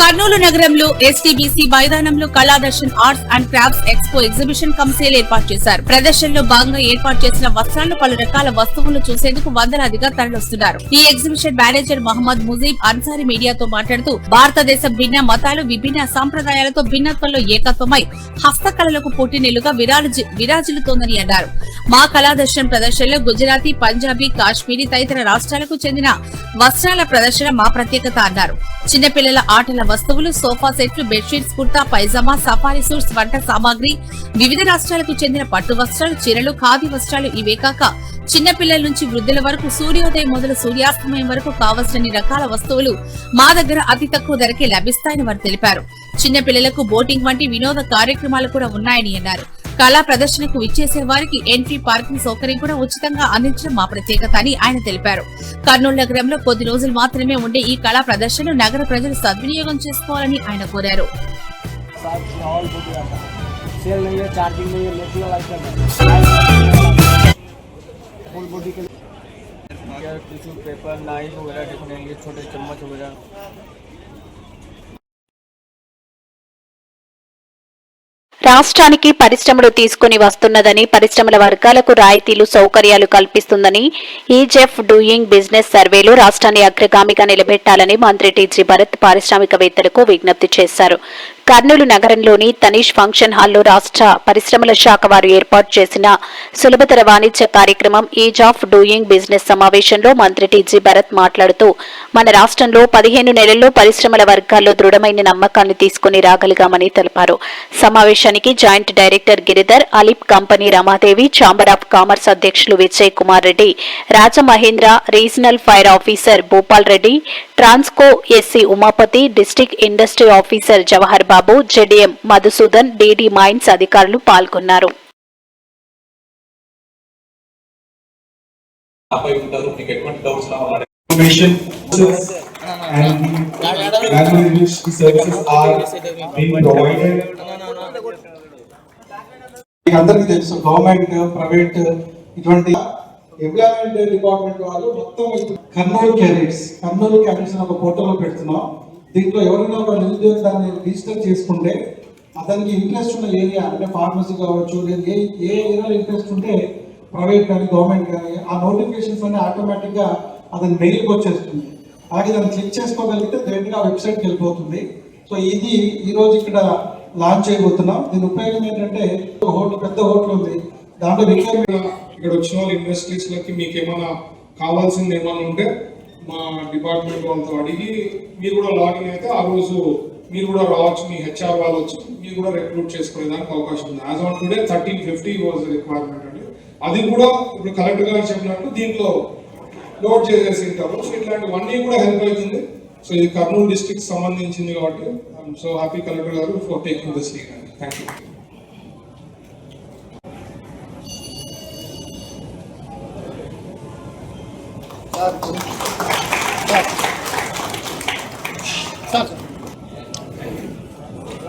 కర్నూలు నగరంలో ఎస్టీబీసీ మైదానంలో Kaladarshan arts and crafts expo exhibition council ఏర్పాటు చేశారు. ప్రదర్శనలో భాగంగా ఏర్పాటు చేసిన వస్త్రాలు పలు రకాల వస్తువులు చూసేందుకు వందలాదిగా తరలిస్తున్నారు. ఈ ఎగ్జిబిషన్ మేనేజర్ మహమ్మద్ ముజీబ్ అన్సారీ మీడియాతో మాట్లాడుతూ భారతదేశం భిన్న మతాలు విభిన్న సంప్రదాయాలతో భిన్నత్వంలో ఏకత్వమై హస్తకళలకు పుట్టినెలుగా విరాజిల్లుతోందని అన్నారు. మా కళాదర్శన్ ప్రదర్శనలో గుజరాతీ పంజాబీ కాశ్మీరీ తదితర రాష్ట్రాలకు చెందిన వస్త్రాల ప్రదర్శన మా ప్రత్యేకత అన్నారు. చిన్నపిల్లల ఆటల వస్తువులు సోఫా సెట్లు bedsheets kurta pyjama safari suits వంట సామాగ్రి వివిధ రాష్ట్రాలకు చెందిన పట్టు వస్త్రాలు చీరలు ఖాదీ వస్త్రాలు ఇవే కాక చిన్నపిల్లల నుంచి వృద్ధుల వరకు సూర్యోదయం మొదలు సూర్యాస్తమయం వరకు కావలసిన రకాల వస్తువులు మా దగ్గర అతి తక్కువ ధరకే లభిస్తాయని వారు తెలిపారు. చిన్నపిల్లలకు బోటింగ్ వంటి వినోద కార్యక్రమాలు కూడా ఉన్నాయని అన్నారు. కళా ప్రదర్శనకు విచ్చేసే వారికి ఎంట్రీ పార్కింగ్ సౌకర్యం కూడా ఉచితంగా అందించడం మా ప్రత్యేకత అని ఆయన తెలిపారు కర్నూలు నగరంలో కొద్ది రోజులు మాత్రమే ఉండే ఈ కళా ప్రదర్శనను నగర ప్రజలు సద్వినియోగం చేసుకోవాలని ఆయన కోరారు साथ माहौल हो गया था सेल नहीं है चार्जिंग नहीं है नेचुरल आइटम है फुल बॉडी के लिए टिश्यू पेपर नाइफ वगैरह देखने के लिए छोटे चम्मच वगैरह రాష్ట్రానికి పరిశ్రమలు తీసుకుని వస్తున్నదని పరిశ్రమల వర్గాలకు రాయితీలు సౌకర్యాలు కల్పిస్తుందని ఈజెఫ్ డూయింగ్ బిజినెస్ సర్వేలో రాష్ట్రాన్ని అగ్రగామిగా నిలబెట్టాలని మంత్రి టీజీ భరత్ పారిశ్రామికవేత్తలకు విజ్ఞప్తి చేశారు. కర్నూలు నగరంలోని తనీష్ ఫంక్షన్ హాల్లో రాష్ట్ర పరిశ్రమల శాఖ వారు ఏర్పాటు చేసిన సులభతర వాణిజ్య కార్యక్రమం ఈజ్ ఆఫ్ డూయింగ్ బిజినెస్ సమావేశంలో మంత్రి టీజీ భరత్ మాట్లాడుతూ మన రాష్ట్రంలో పదిహేను నెలల్లో పరిశ్రమల వర్గాల్లో దృఢమైన నమ్మకాన్ని తీసుకుని రాగలిగామని తెలిపారు. సమావేశానికి joint director Giridhar ALEAP company Ramadevi chamber of commerce అధ్యక్షులు Vijay Kumar Reddy Rajamahendra regional fire officer Bhupal Reddy Transco SE Umapathi district industry officer Jawahar Babu JDM Madhusudan DD mines అధికారులు పాల్గొన్నారు. అందరికీ తెలుసు గవర్నమెంట్ ప్రైవేట్ ఇటువంటి employment department వాళ్ళు మొత్తం Kurnool carrots Kurnool carrots అని ఒక పోర్టల్లో పెడుతున్నాం. దీంట్లో ఎవరైనా ఒక నిరుద్యోగి దాన్ని రిజిస్టర్ చేసుకుంటే అతనికి ఇంట్రెస్ట్ ఉన్న ఏరియా అంటే ఫార్మసీ కావచ్చు లేదా ఏ ఏ ఏరియాలో ఇంట్రెస్ట్ ఉంటే ప్రైవేట్ కానీ గవర్నమెంట్ కానీ ఆ నోటిఫికేషన్స్ అన్ని ఆటోమేటిక్గా అతని మెయిల్కి వచ్చేస్తుంది. అలాగే దాన్ని క్లిక్ చేసుకోగలిగితే డైరెక్ట్గా ఆ వెబ్సైట్కి వెళ్ళిపోతుంది. సో ఇది ఈరోజు ఇక్కడ లాంచ్ చేయబోతున్నాం. దీని ఉపయోగం ఏంటంటే ఒక హోటల్ పెద్ద హోటల్ ఉంది. దాంట్లో రిక్వైర్మెంట్ ఇక్కడ వచ్చిన వాళ్ళ ఇండస్ట్రీస్లకి మీకు ఏమైనా కావాల్సింది ఏమైనా ఉంటే మా డిపార్ట్మెంట్ వాళ్ళతో అడిగి మీరు కూడా లాగిన్ అయితే ఆ రోజు మీరు కూడా రావచ్చు మీ హెచ్ఆర్ వాళ్ళు వచ్చి మీరు కూడా రిక్రూట్ చేసుకునేదానికి అవకాశం ఉంది. As on today thirteen fifty was requirement అండి. అది కూడా ఇప్పుడు కలెక్టర్ గారు చెప్పినట్టు దీంట్లో లోడ్ చేసేసి ఉంటారు. సో ఇట్లాంటివన్నీ కూడా హెల్ప్ అవుతుంది. సో ఇది కర్నూలు డిస్టిక్ సంబంధించింది కాబట్టి సో హ్యాపీ కలెక్టర్ గారు for taking this lead thank you Так. Так.